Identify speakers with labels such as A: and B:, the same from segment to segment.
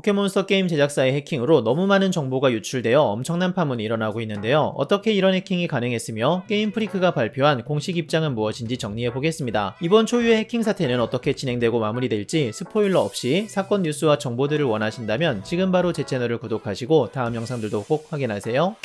A: 포켓몬스터 게임 제작사의 해킹으로 너무 많은 정보가 유출되어 엄청난 파문이 일어나고 있는데요. 어떻게 이런 해킹이 가능했으며 게임 프리크가 발표한 공식 입장은 무엇인지 정리해 보겠습니다. 이번 초유의 해킹 사태는 어떻게 진행되고 마무리될지 스포일러 없이 사건 뉴스와 정보들을 원하신다면 지금 바로 제 채널을 구독하시고 다음 영상들도 꼭 확인하세요.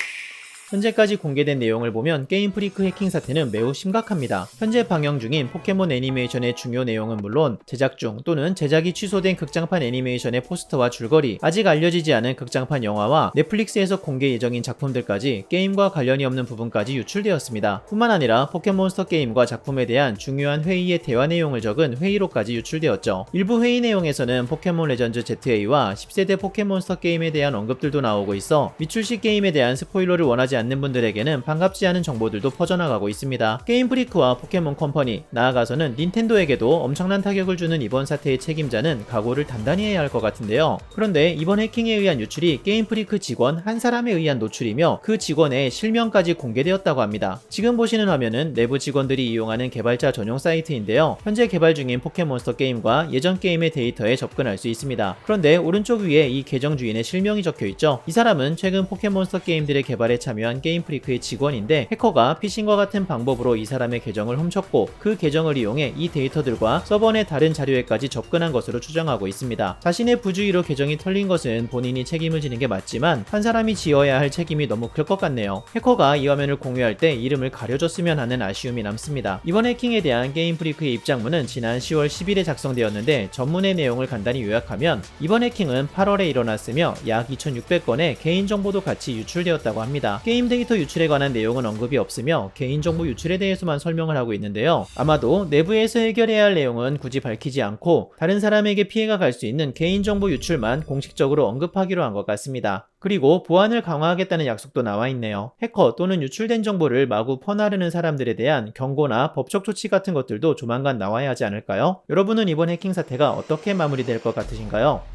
A: 현재까지 공개된 내용을 보면 게임 프리크 해킹 사태는 매우 심각합니다. 현재 방영 중인 포켓몬 애니메이션의 중요 내용은 물론 제작 중 또는 제작이 취소된 극장판 애니메이션의 포스터와 줄거리, 아직 알려지지 않은 극장판 영화와 넷플릭스에서 공개 예정인 작품들까지 게임과 관련이 없는 부분까지 유출되었습니다. 뿐만 아니라 포켓몬스터 게임과 작품에 대한 중요한 회의의 대화 내용을 적은 회의록까지 유출되었죠. 일부 회의 내용에서는 포켓몬 레전드 ZA와 10세대 포켓몬스터 게임에 대한 언급들도 나오고 있어 미출시 게임에 대한 스포일러를 원하지 않는 분들에게는 반갑지 않은 정보들도 퍼져나가고 있습니다. 게임 프리크와 포켓몬 컴퍼니, 나아가서는 닌텐도에게도 엄청난 타격을 주는 이번 사태의 책임자는 각오를 단단히 해야 할 것 같은데요. 그런데 이번 해킹에 의한 유출이 게임 프리크 직원 한 사람에 의한 노출이며 그 직원의 실명까지 공개되었다고 합니다. 지금 보시는 화면은 내부 직원들이 이용하는 개발자 전용 사이트인데요. 현재 개발 중인 포켓몬스터 게임과 예전 게임의 데이터에 접근할 수 있습니다. 그런데 오른쪽 위에 이 계정 주인의 실명이 적혀 있죠. 이 사람은 최근 포켓몬스터 게임들의 개발에 참여 한 게임 프리크의 직원인데 해커가 피싱과 같은 방법으로 이 사람의 계정을 훔쳤고 그 계정을 이용해 이 데이터들과 서버 내 다른 자료에까지 접근한 것으로 추정하고 있습니다. 자신의 부주의로 계정이 털린 것은 본인이 책임을 지는 게 맞지만 한 사람이 지어야 할 책임이 너무 클 것 같네요. 해커가 이 화면을 공유할 때 이름을 가려줬으면 하는 아쉬움이 남습니다. 이번 해킹에 대한 게임 프리크의 입장문은 지난 10월 10일에 작성되었는데 전문의 내용을 간단히 요약하면 이번 해킹은 8월에 일어났으며 약 2,600건의 개인정보도 같이 유출되었다고 합니다. 게임 데이터 유출에 관한 내용은 언급이 없으며 개인정보 유출에 대해서만 설명을 하고 있는데요. 아마도 내부에서 해결해야 할 내용은 굳이 밝히지 않고 다른 사람에게 피해가 갈 수 있는 개인정보 유출만 공식적으로 언급하기로 한 것 같습니다. 그리고 보안을 강화하겠다는 약속도 나와 있네요. 해커 또는 유출된 정보를 마구 퍼나르는 사람들에 대한 경고나 법적 조치 같은 것들도 조만간 나와야 하지 않을까요? 여러분은 이번 해킹 사태가 어떻게 마무리될 것 같으신가요?